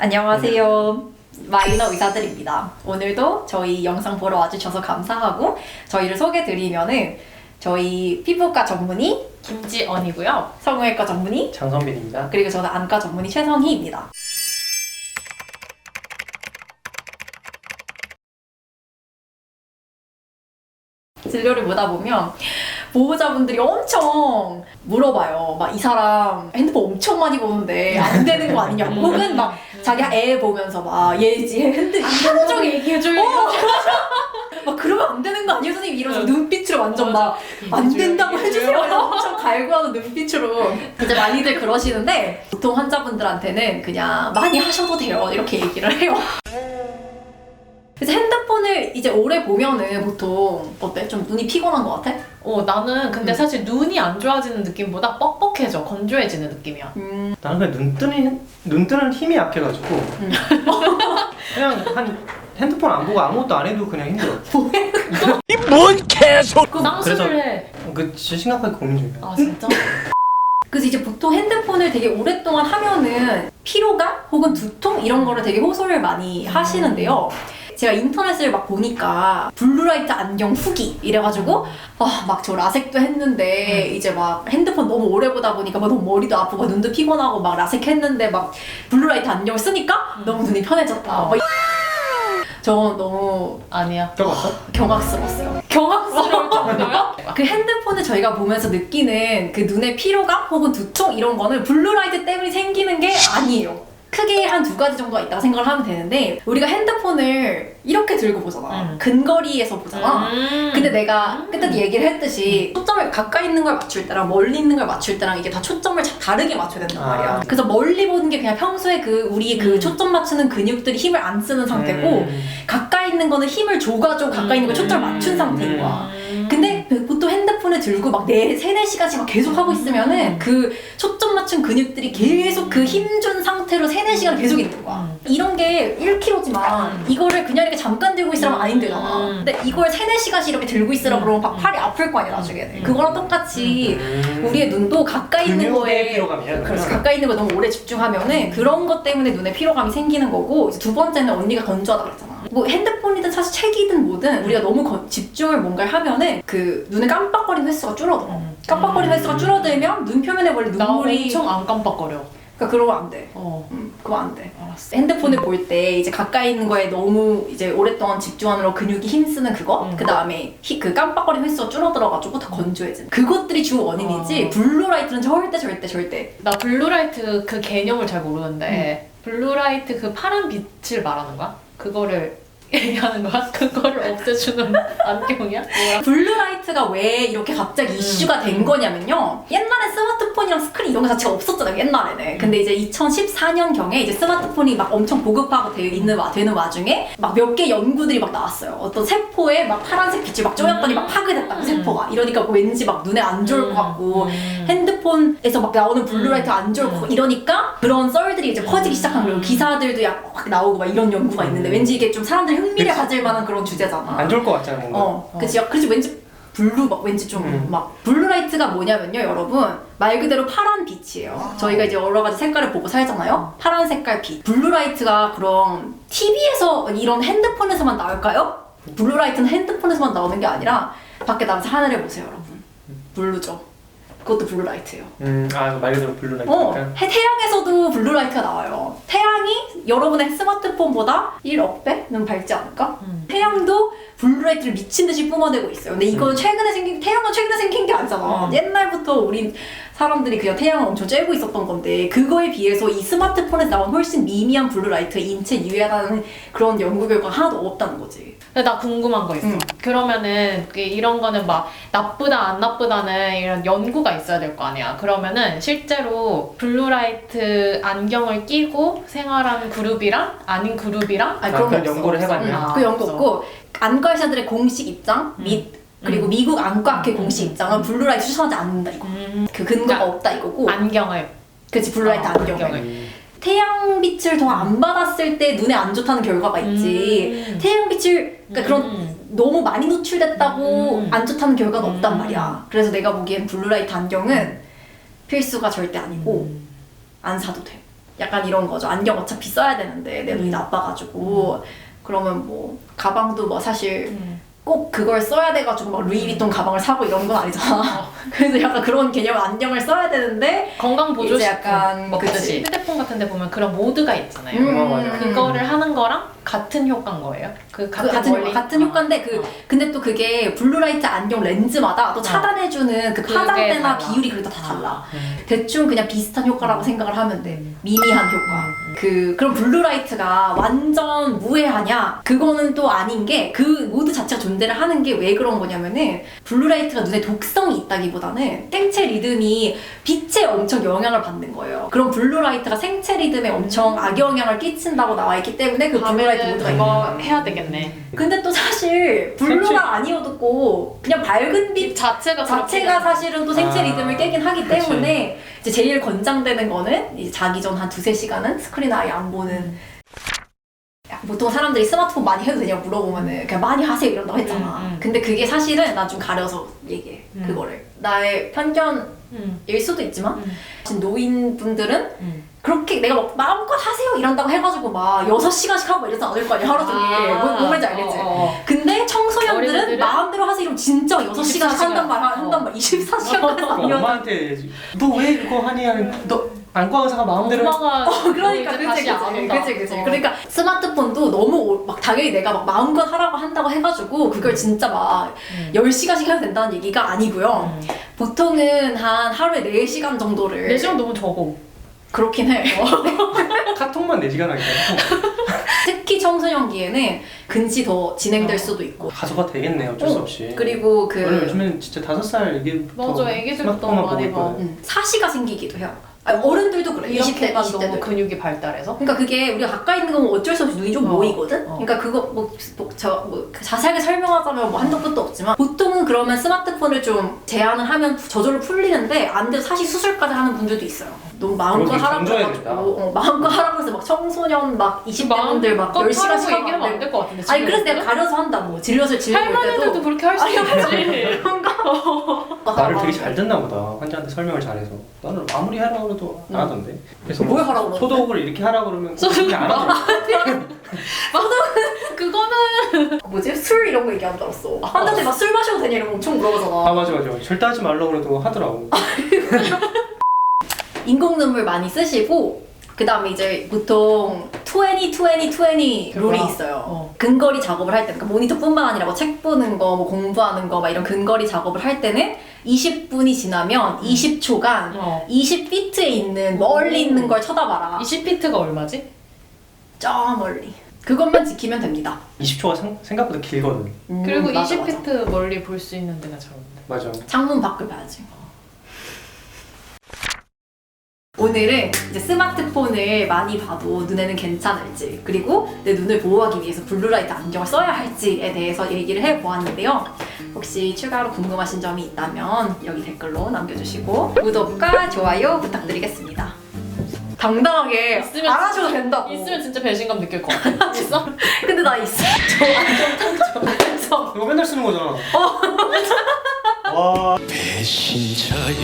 안녕하세요. 마이너 의사들입니다. 오늘도 저희 영상 보러 와주셔서 감사하고 저희를 소개드리면은 저희 피부과 전문의, 김지언이고요. 성형외과 전문의, 장선빈입니다. 그리고 저는 안과 전문의 최성희입니다. 진료를 보다 보면 보호자분들이 엄청 물어봐요. 막 이 사람 핸드폰 엄청 많이 보는데 안 되는 거 아니냐. 혹은 막 자기 애 보면서 막얘 핸드 하루 종일 얘기해줘요. 막 그러면 안 되는 거 아니에요, 선생님? 이러면서 눈빛으로 완전 막 안 된다고 해주세요. 엄청 갈구하는 눈빛으로 이제 많이들 그러시는데 보통 환자분들한테는 그냥 많이 하셔도 돼요 이렇게 얘기를 해요. 그래서 핸드폰을 이제 오래 보면은 보통 어때? 좀 눈이 피곤한 것 같아? 어, 나는 근데 음. 사실 눈이 안 좋아지는 느낌보다 뻑뻑해져, 건조해지는 느낌이야. 음, 나는 그냥 눈 뜨는 눈 뜨는 힘이 약해가지고 음. 그냥 한 핸드폰 안 보고 아무것도 안 해도 그냥 힘들어. 그 쌍수를 해. 그 진짜 심각하게 고민 중이야. 아, 진짜? 그래서 이제 보통 핸드폰을 되게 오랫동안 하면은 피로감 혹은 두통 이런 거를 되게 호소를 많이 하시는데요. 제가 인터넷을 막 보니까 블루라이트 안경 후기 이래가지고 아 막 저 라섹도 했는데 이제 막 핸드폰 너무 오래 보다 보니까 막 너무 머리도 아프고 눈도 피곤하고 막 라섹 했는데 막 블루라이트 안경을 쓰니까 너무 눈이 편해졌다. 막저 너무 아니야. 껴봤어? 경악스러웠어요. 경악스러울 정도요? 그 핸드폰을 저희가 보면서 느끼는 그 눈의 피로감 혹은 두통 이런 거는 블루라이트 때문에 생기는 게 아니에요. 크게 한 두 가지 정도가 있다고 생각을 하면 되는데 우리가 핸드폰을 이렇게 들고 보잖아. 음. 근거리에서 보잖아. 음. 근데 내가 그때 얘기를 했듯이 초점을 가까이 있는 걸 맞출 때랑 멀리 있는 걸 맞출 때랑 이게 다 초점을 자- 다르게 맞춰야 된단 아. 말이야. 그래서 멀리 보는 게 그냥 평소에 그 우리 그 음. 초점 맞추는 근육들이 힘을 안 쓰는 상태고 음. 가까이 있는 거는 힘을 줘가지고 가까이 있는 걸 초점을 맞춘 상태인 거야. 핸드폰을 들고 막 네, 세네 시간씩 막 계속 하고 있으면은 음. 그 초점 맞춘 근육들이 계속 그 힘준 상태로 세네 시간 계속 있는 거야. 음. 이런 게 1kg지만 음. 이거를 그냥 이렇게 잠깐 들고 있으라면 아닌데잖아. 음. 근데 이걸 세네 시간씩 이렇게 들고 있으라 음. 그러면 막 팔이 아플 거 아니야 나중에는. 음. 그거랑 똑같이 음. 우리의 눈도 가까이 있는 근육의 거에 피로감이야. 그래서 그러면. 가까이 있는 거 너무 오래 집중하면은 그런 것 때문에 눈에 피로감이 생기는 거고 이제 두 번째는 언니가 건조하다 그랬잖아. 뭐 핸드폰이든 사실 책이든 뭐든 우리가 너무 건- 집중을 뭔가를 하면은 그 눈에 깜빡거리 는 횟수가 줄어들어. 음. 깜빡거리는 횟수가 줄어들면 눈 표면에 원래 나 눈물이 엄청 안 깜빡거려. 그러니까 그러면 안 돼. 어. 음, 그거 안 돼. 알았어. 핸드폰을 볼 때 이제 가까이 있는 거에 너무 이제 오랫동안 집중하느라 근육이 힘쓰는 그거 음. 그 다음에 그 깜빡거리는 횟수가 줄어들어가지고 더 건조해지는 그것들이 주 원인이지 어. 블루라이트는 절대 절대 절대 나 블루라이트 그 개념을 잘 모르는데 블루라이트 그 파란 빛을 말하는 거야? 그거를 얘기하는 거야? 그거를 없애주는 안경이야? 뭐야? 블루라이트가 왜 이렇게 갑자기 음. 이슈가 된 거냐면요. 옛날에 스마트폰이랑 스크린 이런 거 자체가 없었잖아요. 옛날에는. 근데 이제 2014년경에 이제 스마트폰이 막 엄청 보급화가 되, 있는, 와- 되는 와중에 막 몇 개 연구들이 막 나왔어요. 어떤 세포에 막 파란색 빛이 막 쪼였더니 음. 막 파괴됐다고 음. 세포가. 이러니까 왠지 막 눈에 안 좋을 것 같고 음. 핸드폰에서 막 나오는 블루라이트 안 좋을 것 같고 음. 이러니까 그런 썰들이 이제 퍼지기 시작한 거예요. 음. 기사들도 약 막 나오고 막 이런 연구가 있는데 음. 왠지 이게 좀 사람들이 흥미를 그치. 가질 만한 그런 주제잖아. 안 좋을 것 같잖아 뭔가. 어, 그치. 그치. 왠지 블루, 막 왠지 좀 음. 막. 블루라이트가 뭐냐면요, 여러분. 말 그대로 파란 빛이에요. 저희가 이제 여러 가지 색깔을 보고 살잖아요? 파란 색깔 빛. 블루라이트가 그럼 TV에서 이런 핸드폰에서만 나올까요? 블루라이트는 핸드폰에서만 나오는 게 아니라 밖에 나가서 하늘을 보세요, 여러분. 블루죠. 그것도 블루라이트예요. 음, 아, 말 그대로 블루라이트. 어. 해- 태양에서도 블루라이트가 나와요. 태양이 여러분의 스마트폰보다 1억 배는 밝지 않을까? 음. 태양도 블루라이트를 미친 듯이 뿜어내고 있어요. 근데 이거는 음. 최근에 생긴 태양은 최근에 생긴 게 아니잖아. 음. 옛날부터 우리 사람들이 그냥 태양을 엄청 쬐고 있었던 건데 그거에 비해서 이 스마트폰에서 나온 훨씬 미미한 블루라이트가 인체에 유해하다는 그런 연구 결과가 하나도 없다는 거지. 근데 나 궁금한 거 있어. 응. 그러면은 그 이런 거는 막 나쁘다 안 나쁘다는 이런 연구가 있어야 될 거 아니야. 그러면은 실제로 블루라이트 안경을 끼고 생활하는 그룹이랑 아닌 그룹이랑 아니, 아, 그런 거 그런 없어. 연구를 해봤냐? 아, 그 연구 없어. 없고 안과 의사들의 공식 입장 음. 및 그리고 음. 미국 안과학회 음. 공식 입장은 블루라이트 추천하지 않는다 이거. 음, 그 근거가 그러니까 없다 이거고. 안경을 그치 블루라이트 아, 안경을. 태양빛을 더 안 받았을 때 눈에 안 좋다는 결과가 있지. 음. 태양빛을 그러니까 그런 음. 너무 많이 노출됐다고 음. 안 좋다는 결과가 음. 없단 말이야. 그래서 내가 보기엔 블루라이트 안경은 필수가 절대 아니고 음. 안 사도 돼. 약간 이런 거죠. 안경 어차피 써야 되는데 내 눈이 나빠가지고 그러면 뭐 가방도 뭐 사실 음. 꼭 그걸 써야 돼가지고 막 루이비통 가방을 사고 이런 건 아니잖아. 그래서 약간 그런 개념 안경을 써야 되는데 건강 보조 이제 약간 먹듯이 그치. 휴대폰 같은 데 보면 그런 모드가 있잖아요. 음. 어. 그거를 하는 거랑 같은 효과인 거예요. 그그 같은, 같은, 원리? 같은 효과인데 그 어. 근데 또 그게 블루라이트 안경 렌즈마다 또 어. 차단해주는 그 파장대나 달라. 비율이 그래도 다 달라. 음. 대충 그냥 비슷한 효과라고 생각을 하면 돼. 미미한 효과. 음. 그 그럼 블루라이트가 완전 무해하냐? 그거는 또 아닌 게 그 모드 자체가 존재를 하는 게 왜 그런 거냐면은 블루라이트가 눈에 독성이 있다기보다는 생체 리듬이 빛에 엄청 영향을 받는 거예요. 그럼 블루라이트가 생체 리듬에 엄청 악영향을 끼친다고 나와 있기 때문에 그 블루라이트 모드가 거예요. 해야 되겠네. 근데 또 사실 블루가 아니어도 그냥 밝은 빛 빛 자체가 자체가 사실은 또 생체 아, 리듬을 깨긴 하기 그치. 때문에 이제 제일 권장되는 거는 이제 자기 전 한 두세 시간은 스크린 아예 안 보는 음. 야, 보통 사람들이 스마트폰 많이 해도 되냐고 물어보면은 그냥 많이 하세요 이런다고 했잖아 음, 음. 근데 그게 사실은 나 좀 가려서 얘기해 음. 그거를 나의 편견일 음. 수도 있지만 음. 지금 노인분들은 음. 그렇게 내가 막 마음껏 하세요 이런다고 해가지고 막 6시간씩 하고 이러지 않을 거 아니야 하루 종일 아, 뭔, 뭔 말인지 알겠지? 어, 어. 근데 청소년들은 어린이들은? 마음대로 하세요 이러면 진짜 6시간씩 24시간. 한단 말 한단 말 24시간까지 그 아니면 엄마한테 너 왜 그거 하니 하는 너 안과 의사가 마음대로 엄마가 그러니까 이제 그치 다시 그치 안 한다. 그치 그치 어. 그러니까 스마트폰도 너무 오- 막 당연히 내가 막 마음껏 하라고 한다고 해가지고 그걸 진짜 막 음. 10시간씩 해도 된다는 얘기가 아니고요 음. 보통은 한 하루에 4시간 정도를 4시간 너무 적어. 그렇긴 해 카톡만 4시간 하니까 특히 청소년기에는 근시 더 진행될 어. 수도 있고 가져가 되겠네 어쩔 수 없이 그리고 그 원래 요즘에는 진짜 5살 애기부터 맞아, 애기들부터 스마트폰만 보고 많이 봐. 있거든 음, 사시가 생기기도 해요 아니, 어른들도 그래 20대, 이렇게만 20대들 너무 근육이 발달해서. 그러니까 그게 우리가 가까이 있는 거면 어쩔 수 없이 눈이 좀 어. 모이거든. 어. 그러니까 그거 뭐저 뭐 자세하게 설명하자면 뭐 한도 끝도 없지만 보통은 그러면 스마트폰을 좀 제한을 하면 저절로 풀리는데 안 돼서 사실 수술까지 하는 분들도 있어요. 너무 마음껏 하라고 해가지고 된다. 어, 마음껏 하라고 해서 막 청소년 막 20대분들 막 마음껏 10시간씩 하라고 하고 얘기하면 안안될것 같은데. 아니 그래서 내가 가려서 한다 뭐 진료실 진료 볼 할머니들도 때도 그렇게 할수 있지. 말을 되게 잘 듣나 보다 환자한테 설명을 잘해서 나는 아무리 하라고 해도 안 하던데 그래서 뭘 하라고 그러는데? 소독을 이렇게 하라고 그러면 소독을 그렇게 안 하더라고 그거는 뭐지 술 이런 거 얘기하는 줄 알았어. 환자들 막술 마셔도 되냐 이런 거 엄청 아 물어보잖아. 맞아 맞아 절대 하지 말라고 그래도 하더라고 인공 눈물 많이 쓰시고 그 다음에 이제 보통 20, 20, 20 룰이 있어요. 어. 근거리 작업을 할 때, 그러니까 모니터뿐만 아니라 뭐 책 보는 거, 뭐 공부하는 거, 막 이런 근거리 작업을 할 때는 20분이 지나면 20초간 어. 20피트에 있는 멀리 있는 걸 쳐다봐라. 20피트가 얼마지? 저 멀리. 그것만 지키면 됩니다. 20초가 생, 생각보다 길거든 음, 그리고 맞아, 20피트 멀리 볼 수 있는 데가 잘 없는데. 맞아 창문 밖을 봐야지. 오늘은 이제 스마트폰을 많이 봐도 눈에는 괜찮을지 그리고 내 눈을 보호하기 위해서 블루라이트 안경을 써야 할지에 대해서 얘기를 해보았는데요. 혹시 추가로 궁금하신 점이 있다면 여기 댓글로 남겨주시고 구독과 좋아요 부탁드리겠습니다. 당당하게 있으면 알아줘도 된다고. 있으면 진짜 배신감 느낄 것 같아. 있어? 근데 나 있어. 저 안경 딱 줘. 이거 맨날 쓰는 거잖아 와 배신자여